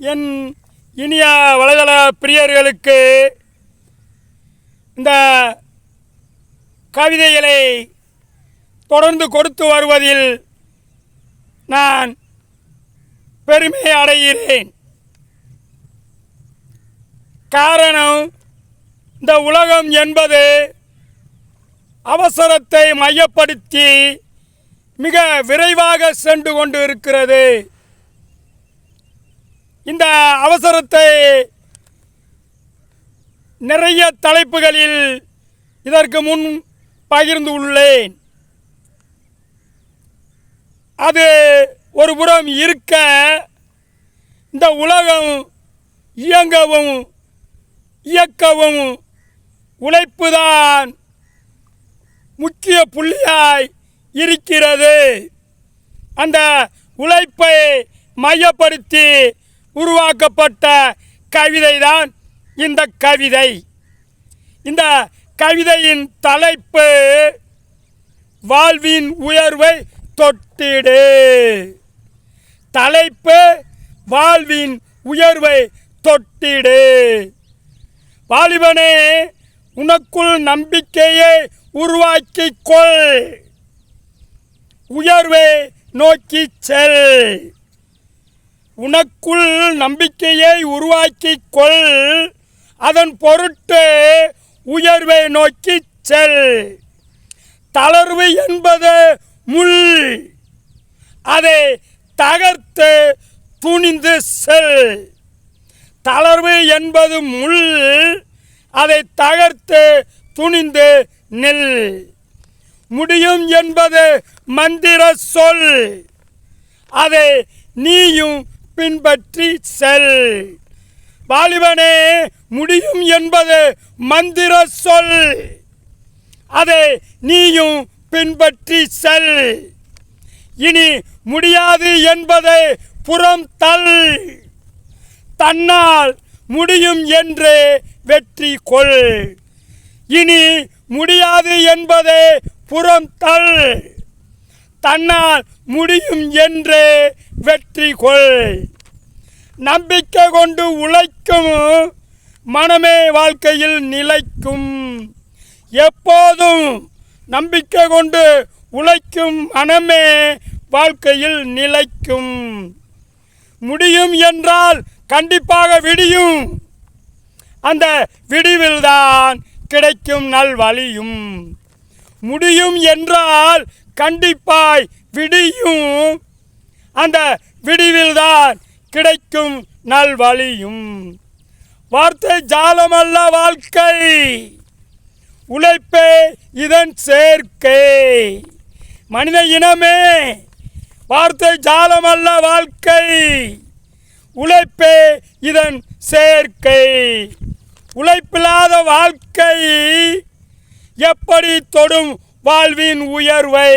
என் இனிய வலைதள பிரியர்களுக்கு இந்த கவிதைகளை தொடர்ந்து கொடுத்து வருவதில் நான் பெருமை அடைகிறேன். காரணம் இந்த உலகம் என்பது அவசரத்தை மையப்படுத்தி மிக விரைவாக சென்று கொண்டு இருக்கிறது இந்த அவசரத்தை நிறைய தலைப்புகளில் இதற்கு முன் பகிர்ந்து உள்ளேன். அது ஒரு புறம் இருக்க இந்த உலகம் இயங்கவும் இயக்கவும் உழைப்புதான் முக்கிய புள்ளியாய் இருக்கிறது. அந்த உழைப்பை மையப்படுத்தி உருவாக்கப்பட்ட கவிதை தான் இந்த கவிதை. இந்த கவிதையின் தலைப்பு வாழ்வின் உயர்வை தொட்டிடு. தலைப்பு வாழ்வின் உயர்வை தொட்டிடு. வாலிபனே உனக்குள் நம்பிக்கையை உருவாக்கிக் கொள். உயர்வை நோக்கி செல். உனக்குள் நம்பிக்கையை உருவாக்கி கொள். அதன் பொருட்டு உயர்வை நோக்கி செல். தளர்வு என்பது முள். அதை தகர்த்து துணிந்து செல். தளர்வு என்பது முள். அதை தகர்த்து துணிந்து நெல். முடியும் என்பது மந்திர சொல். அதை நீயும் பின்பற்றி செல். வாலிபனே முடியும் என்பது மந்திர சொல். அதை நீயும் பின்பற்றி செல். இனி முடியாது என்பதை புறம் தள். தன்னால் முடியும் என்று வெற்றி கொள். இனி முடியாது என்பதை புறம் தள். தன்னால் முடியும் என்று வெற்றி கொள் நம்பிக்கை கொண்டு உழைக்கும் மனமே வாழ்க்கையில் நிலைக்கும். எப்போதும் நம்பிக்கை கொண்டு உழைக்கும் மனமே வாழ்க்கையில் நிலைக்கும். முடியும் என்றால் கண்டிப்பாக விடியும். அந்த விடிவில்தான் கிடைக்கும் நல்வழியும் முடியும் என்றால் கண்டிப்பாய் விடியும். அந்த விடிவில்தான் கிடைக்கும் நல்வழியும். வார்த்தை ஜாலமல்ல வாழ்க்கை. உழைப்பே இதன் சேர்க்கை. மனித இனமே வார்த்தை ஜாலமல்ல வாழ்க்கை. உழைப்பே இதன் சேர்க்கை. உழைப்பில்லாத வாழ்க்கை எப்படி தொடும் வாழ்வின் உயர்வை?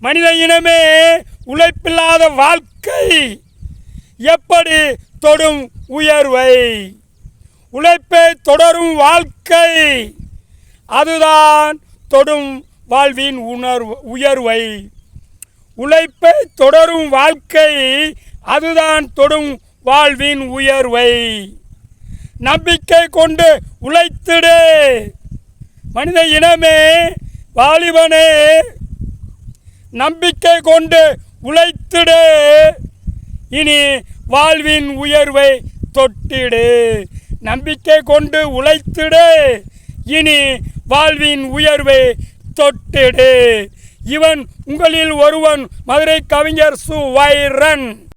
மனித இனமே உழைப்பில்லாத வாழ்க்கை. எப்படி தொடும் உயர்வை? உழைப்பை தொடரும் வாழ்க்கை. அதுதான் தொடும் வாழ்வின் உணர்வு உயர்வை. உழைப்பை தொடரும் வாழ்க்கை. அதுதான் தொடும் வாழ்வின் உயர்வை. நம்பிக்கை கொண்டு உழைத்திடு. மனித இனமே வாலிபனே நம்பிக்கை கொண்டு உழைத்திடு. இனி வாழ்வின் உயர்வை தொட்டிடு. நம்பிக்கை கொண்டு உழைத்திடு. இனி வாழ்வின் உயர்வை தொட்டிடு. இவன் உங்களில் ஒருவன் மதுரை கவிஞர் சு. வைரன்.